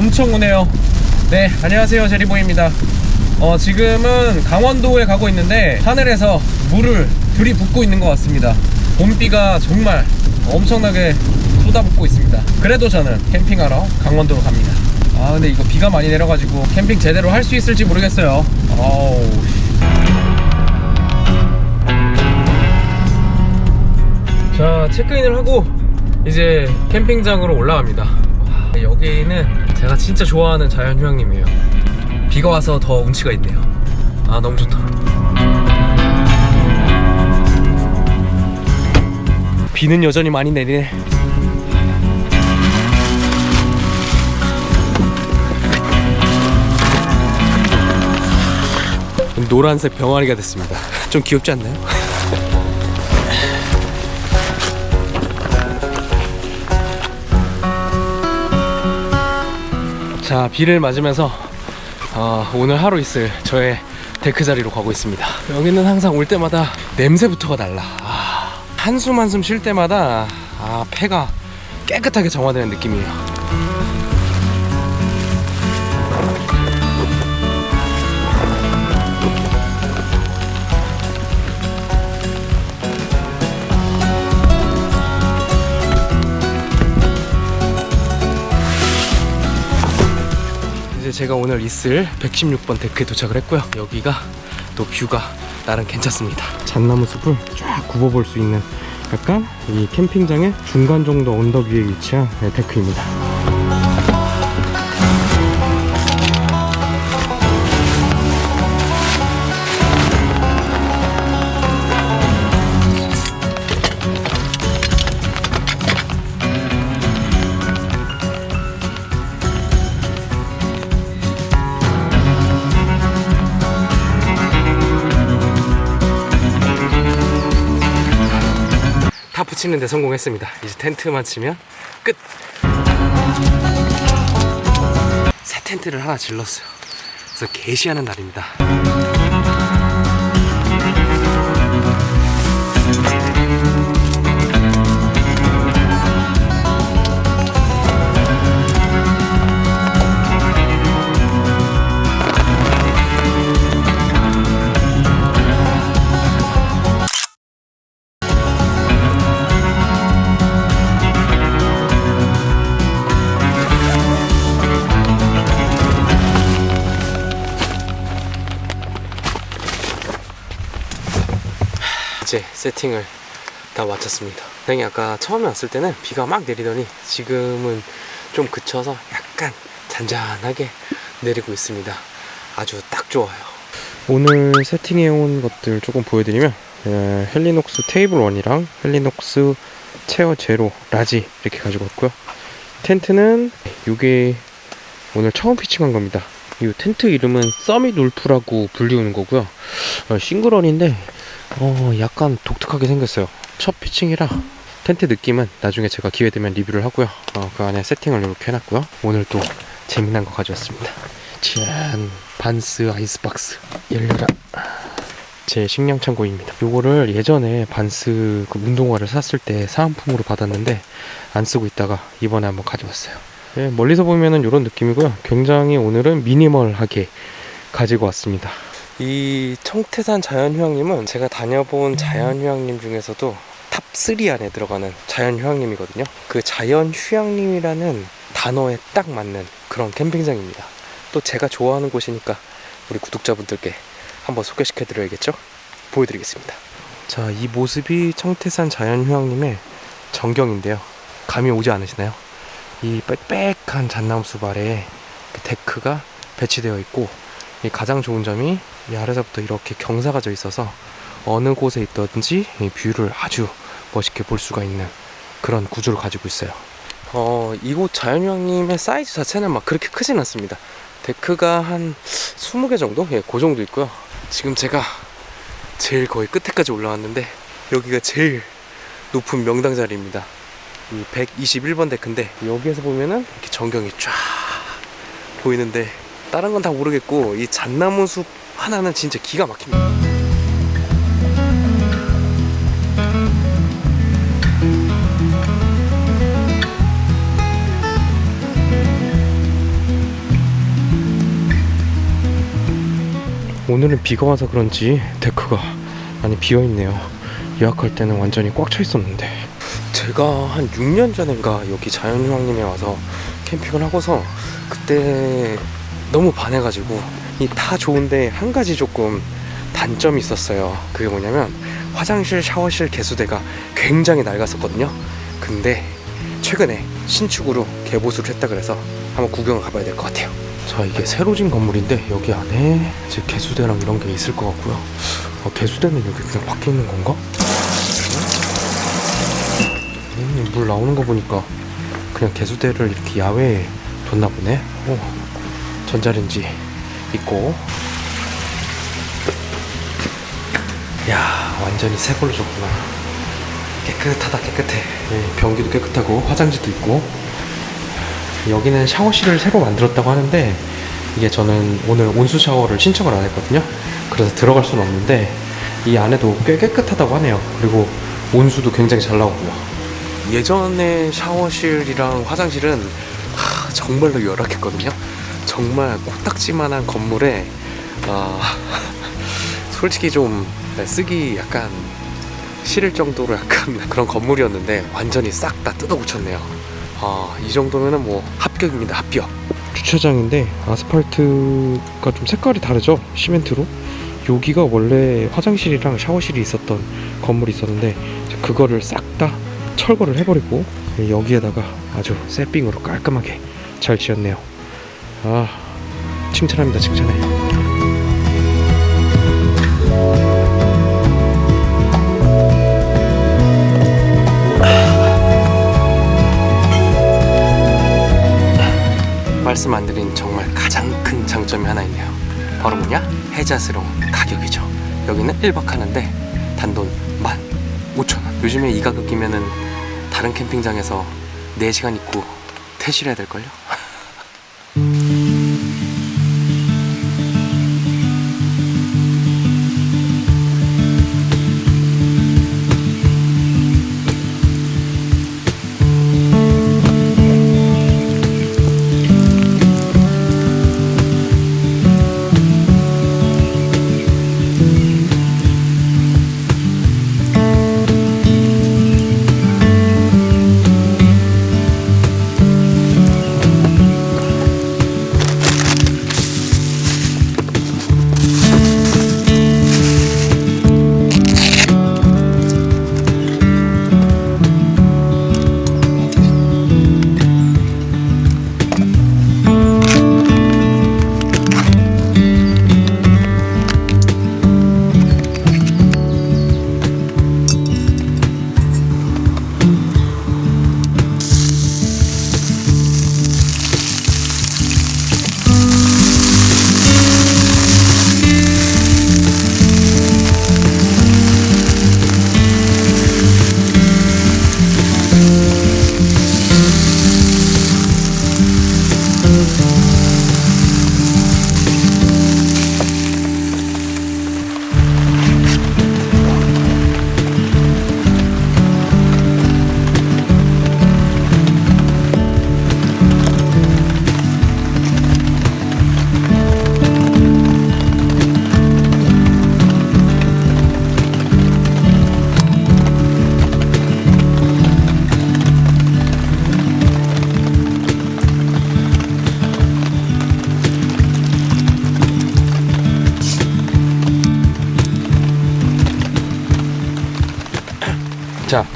엄청 오네요. 네, 안녕하세요. 제리보입니다. 어, 지금은 강원도에 가고 있는데 하늘에서 물을 들이붓고 있는 것 같습니다. 봄비가 정말 엄청나게 쏟아붓고 있습니다. 그래도 저는 캠핑하러 강원도로 갑니다. 아, 근데 이거 비가 많이 내려가지고 캠핑 제대로 할 수 있을지 모르겠어요. 아우. 자, 체크인을 하고 이제 캠핑장으로 올라갑니다. 와, 여기는 제가 진짜 좋아하는 자연 휴양림이에요. 비가 와서 더 운치가 있네요. 아, 너무 좋다. 비는 여전히 많이 내리네. 노란색 병아리가 됐습니다. 좀 귀엽지 않나요? 자, 비를 맞으면서 어, 오늘 하루 있을 저의 데크 자리로 가고 있습니다. 여기는 항상 올 때마다 냄새부터가 달라. 아, 한숨 한숨 쉴 때마다 아, 폐가 깨끗하게 정화되는 느낌이에요. 이제 제가 오늘 있을 116번 데크에 도착을 했고요. 여기가 또 뷰가 나름 괜찮습니다. 잣나무 숲을 쫙 굽어볼 수 있는 약간 이 캠핑장의 중간 정도 언덕 위에 위치한 네, 데크입니다. 다 붙이는데 성공했습니다. 이제 텐트만 치면 끝. 새 텐트를 하나 질렀어요. 그래서 개시하는 날입니다. 이제 세팅을 다 마쳤습니다. 다행히 아까 처음에 왔을 때는 비가 막 내리더니 지금은 좀 그쳐서 약간 잔잔하게 내리고 있습니다. 아주 딱 좋아요. 오늘 세팅해 온 것들 조금 보여드리면 에, 헬리녹스 테이블 1이랑 헬리녹스 체어 제로 라지 이렇게 가지고 왔고요. 텐트는 이게 오늘 처음 피칭한 겁니다. 이 텐트 이름은 서밋 울프라고 불리우는 거고요. 어, 싱글원인데 어, 약간 독특하게 생겼어요. 첫 피칭이라 텐트 느낌은 나중에 제가 기회 되면 리뷰를 하고요. 어, 그 안에 세팅을 이렇게 해놨고요. 오늘 또 재미난 거 가져왔습니다. 짠! 반스 아이스박스. 열려라. 제 식량 창고입니다. 요거를 예전에 반스 그 운동화를 샀을 때 사은품으로 받았는데 안 쓰고 있다가 이번에 한번 가져왔어요. 예, 멀리서 보면은 이런 느낌이고요. 굉장히 오늘은 미니멀하게 가지고 왔습니다. 이 청태산 자연휴양림은 제가 다녀본 자연휴양림 중에서도 탑3 안에 들어가는 자연휴양림이거든요. 그 자연휴양림이라는 단어에 딱 맞는 그런 캠핑장입니다. 또 제가 좋아하는 곳이니까 우리 구독자분들께 한번 소개시켜 드려야겠죠? 보여드리겠습니다. 자, 이 모습이 청태산 자연휴양림의 전경인데요. 감이 오지 않으시나요? 이 빽빽한 잣나무 숲 아래에 그 데크가 배치되어 있고 이 가장 좋은 점이 이 아래서부터 이렇게 경사가 져 있어서 어느 곳에 있든지 이 뷰를 아주 멋있게 볼 수가 있는 그런 구조를 가지고 있어요. 어, 이곳 자연휴양림의 사이즈 자체는 막 그렇게 크진 않습니다. 데크가 한 20개 정도? 예, 그 정도 있고요. 지금 제가 제일 거의 끝에까지 올라왔는데 여기가 제일 높은 명당 자리입니다. 이 121번 데크인데 여기에서 보면은 이렇게 전경이 쫙 보이는데 다른 건 다 모르겠고 이 잣나무 숲 하나는 진짜 기가 막힙니다. 오늘은 비가 와서 그런지 데크가 많이 비어 있네요. 예약할 때는 완전히 꽉 차 있었는데. 제가 한 6년 전인가 여기 자연휴양림에 와서 캠핑을 하고서 그때 너무 반해가지고 이 다 좋은데 한 가지 조금 단점이 있었어요. 그게 뭐냐면 화장실, 샤워실 개수대가 굉장히 낡았었거든요. 근데 최근에 신축으로 개보수를 했다 그래서 한번 구경을 가봐야 될 것 같아요. 자 이게 새로 진 건물인데 여기 안에 이제 개수대랑 이런 게 있을 것 같고요. 어, 개수대는 여기 그냥 밖에 있는 건가? 음, 물 나오는 거 보니까 그냥 개수대를 이렇게 야외에 뒀나 보네. 오, 전자레인지 있고. 야 완전히 새 걸로 줬구나. 깨끗하다 깨끗해. 예, 변기도 깨끗하고 화장지도 있고. 여기는 샤워실을 새로 만들었다고 하는데 이게 저는 오늘 온수 샤워를 신청을 안 했거든요. 그래서 들어갈 수는 없는데 이 안에도 꽤 깨끗하다고 하네요. 그리고 온수도 굉장히 잘 나오고요. 예전에 샤워실이랑 화장실은 하, 정말로 열악했거든요. 정말 코딱지만한 건물에 아, 솔직히 좀 쓰기 약간 싫을 정도로 약간 그런 건물이었는데 완전히 싹 다 뜯어 고쳤네요. 아, 이 정도면은 뭐 합격입니다. 합격. 주차장인데 아스팔트가 좀 색깔이 다르죠? 시멘트로. 여기가 원래 화장실이랑 샤워실이 있었던 건물이 있었는데 그거를 싹 다 철거를 해버리고 여기에다가 아주 새삥으로 깔끔하게 잘 지었네요. 아, 칭찬합니다. 칭찬해. 말씀 안 드린 정말 가장 큰 장점이 하나 있네요. 바로 뭐냐? 해자스러운 가격이죠. 여기는 1박 하는데 단돈 15,000원. 요즘에 이 가격이면은 다른 캠핑장에서 4시간 있고 퇴실해야 될걸요?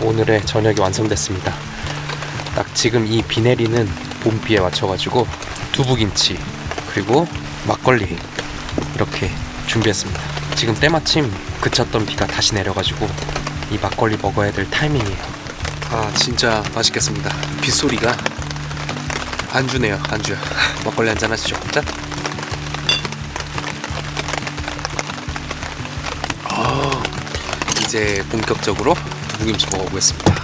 오늘의 저녁이 완성됐습니다. 딱 지금 이 비 내리는 봄비에 맞춰가지고 두부김치 그리고 막걸리 이렇게 준비했습니다. 지금 때마침 그쳤던 비가 다시 내려가지고 이 막걸리 먹어야 될 타이밍이에요. 아, 진짜 맛있겠습니다. 빗소리가 안주네요, 안주. 막걸리 한잔 하시죠. 짠. 아, 이제 본격적으로 두부김치 먹어보겠습니다.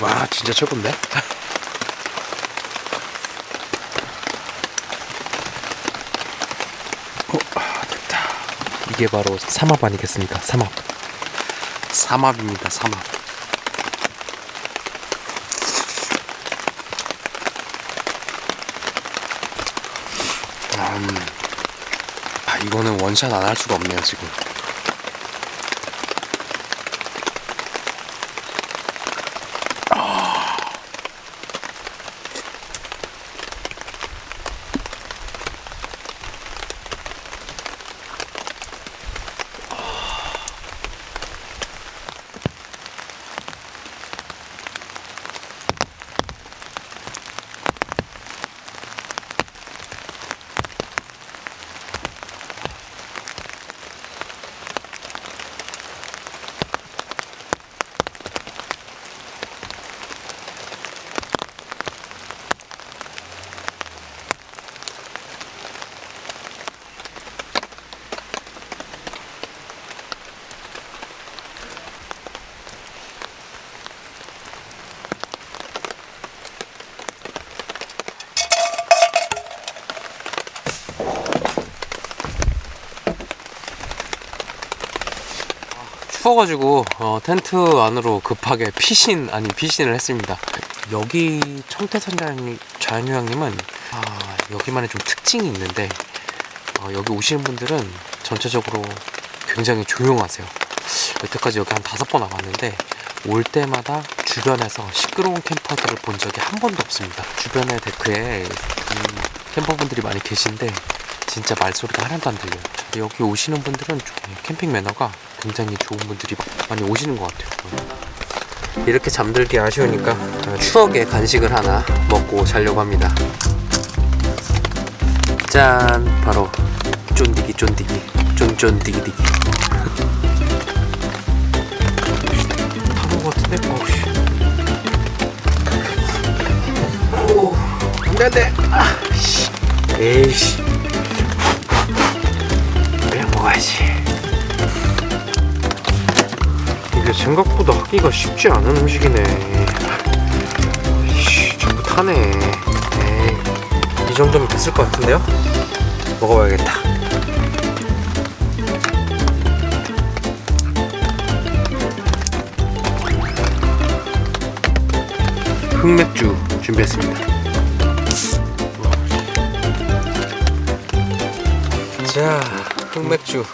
와 진짜 최고인데? 어, 아, 됐다. 이게 바로 삼합 아니겠습니까? 삼합. 삼합입니다. 삼합. 아 이거는 원샷 안 할 수가 없네요 지금. 추워가지고 어, 텐트 안으로 급하게 피신 아니 피신을 했습니다. 여기 청태산 자연- 자연휴양림은 아, 여기만의 좀 특징이 있는데 어, 여기 오시는 분들은 전체적으로 굉장히 조용하세요. 여태까지 여기 한 다섯 번 와봤는데 올 때마다 주변에서 시끄러운 캠퍼들을 본 적이 한 번도 없습니다. 주변에 데크에 음, 캠퍼분들이 많이 계신데 진짜 말소리가 하나도 안 들려요. 여기 오시는 분들은 좀 캠핑 매너가 굉장히 좋은 분들이 많이 오시는 것 같아요. 이렇게 잠들기 아쉬우니까 추억의 간식을 하나 먹고 자려고 합니다. 짠! 바로 쫀디기 쫀디기 쫀쫀디기디기 타는 것 같은데? 어우씨 오 안돼 안돼 아, 씨. 에이씨 먹어야지. 이게 생각보다 하기가 쉽지 않은 음식이네. 이씨 전부 타네. 에이 이 정도면 됐을 것 같은데요? 먹어봐야겠다. 흑맥주 준비했습니다. 자 흑맥주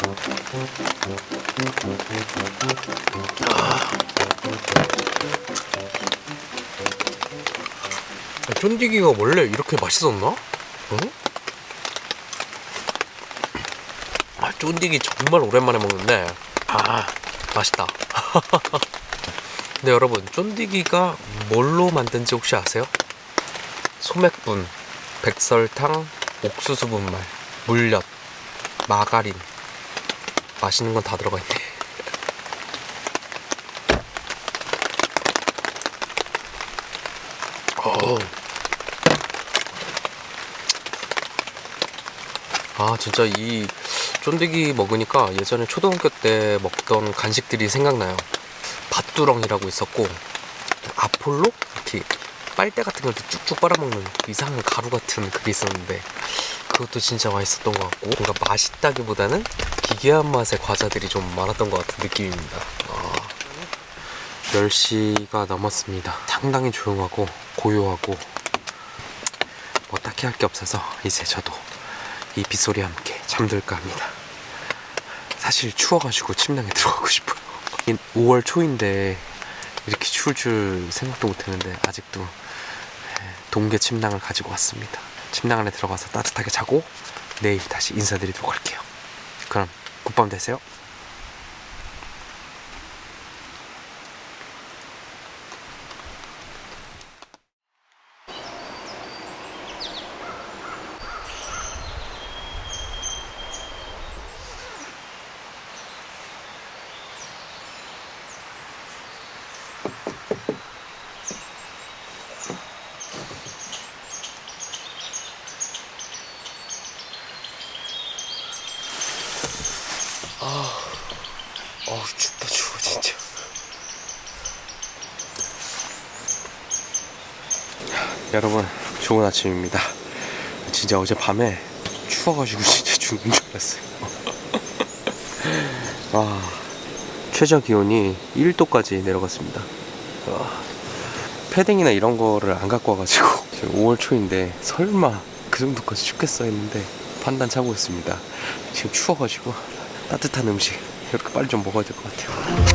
아, 쫀디기가 원래 이렇게 맛있었나? 어? 아, 쫀디기 정말 오랜만에 먹는데 아 맛있다 근데 여러분 쫀디기가 뭘로 만든지 혹시 아세요? 소맥분, 백설탕, 옥수수 분말, 물엿, 마가린. 맛있는 건 다 들어가 있네. 어우. 아 진짜 이 쫀디기 먹으니까 예전에 초등학교 때 먹던 간식들이 생각나요. 밭두렁이라고 있었고 아폴로? 이렇게 빨대 같은 걸 이렇게 쭉쭉 빨아먹는 그 이상한 가루 같은 그게 있었는데 그것도 진짜 맛있었던 것 같고 뭔가 맛있다기보다는 기괴한 맛의 과자들이 좀 많았던 것 같은 느낌입니다 아, 10시가 넘었습니다 상당히 조용하고 고요하고 뭐 딱히 할 게 없어서 이제 저도 이 빗소리와 함께 잠들까 합니다. 사실 추워가지고 침낭에 들어가고 싶어요. 5월 초인데 이렇게 추울 줄 생각도 못했는데 아직도 예, 동계 침낭을 가지고 왔습니다. 침낭 안에 들어가서 따뜻하게 자고 내일 다시 인사드리도록 할게요. 그럼 굿밤 되세요. 어우 춥다 추워 진짜 여러분 좋은 아침입니다 진짜 어제 밤에 추워가지고 진짜 죽는 줄 알았어요 와 최저 기온이 1도까지 내려갔습니다 와, 패딩이나 이런 거를 안 갖고 와가지고 지금 5월 초인데 설마 그 정도까지 춥겠어 했는데 판단 차고 있습니다. 지금 추워가지고 따뜻한 음식 이렇게 빨리 좀 먹어야 될 것 같아요.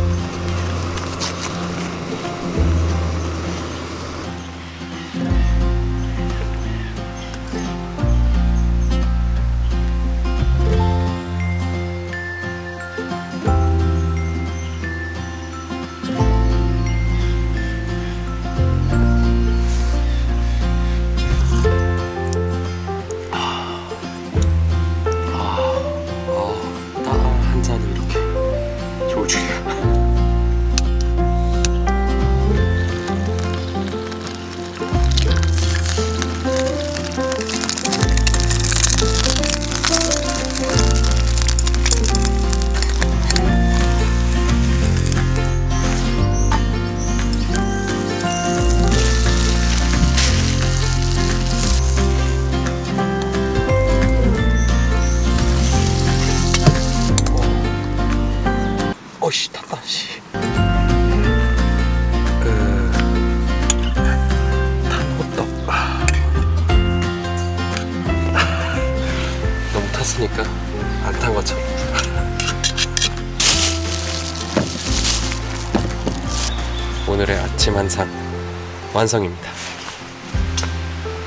완성입니다.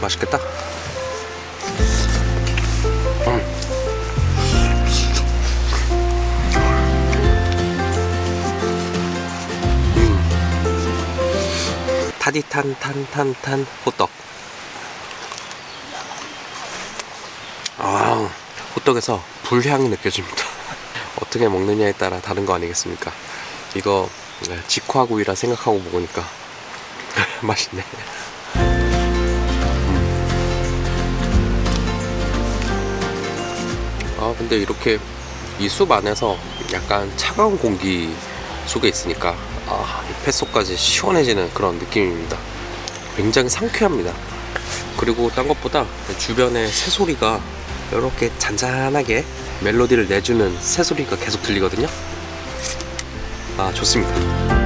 맛있겠다. 타디탄 탄탄탄 호떡. 아, 호떡에서 불향이 느껴집니다. 어떻게 먹느냐에 따라 다른 거 아니겠습니까? 이거 네, 직화구이라 생각하고 먹으니까 맛있네. 음. 아, 근데 이렇게 이 숲 안에서 약간 차가운 공기 속에 있으니까 아, 이 뱃속까지 시원해지는 그런 느낌입니다. 굉장히 상쾌합니다. 그리고 딴 것보다 주변의 새소리가 이렇게 잔잔하게 멜로디를 내주는 새소리가 계속 들리거든요. 아, 좋습니다.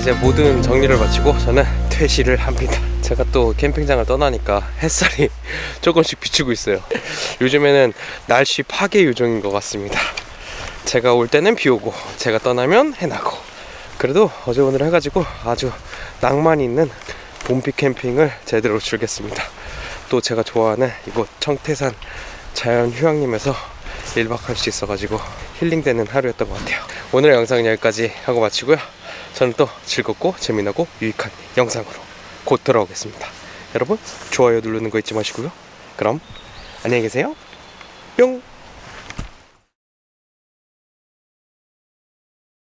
이제 모든 정리를 마치고 저는 퇴실을 합니다. 제가 또 캠핑장을 떠나니까 햇살이 조금씩 비추고 있어요. 요즘에는 날씨 파괴 요정인 것 같습니다. 제가 올 때는 비 오고 제가 떠나면 해 나고. 그래도 어제 오늘 해가지고 아주 낭만 있는 봄비 캠핑을 제대로 즐겼습니다. 또 제가 좋아하는 이곳 청태산 자연휴양림에서 1박 할 수 있어가지고 힐링되는 하루였던 것 같아요. 오늘 영상은 여기까지 하고 마치고요 저는 또 즐겁고 재미나고 유익한 영상으로 곧 돌아오겠습니다. 여러분 좋아요 누르는 거 잊지 마시고요. 그럼 안녕히 계세요. 뿅.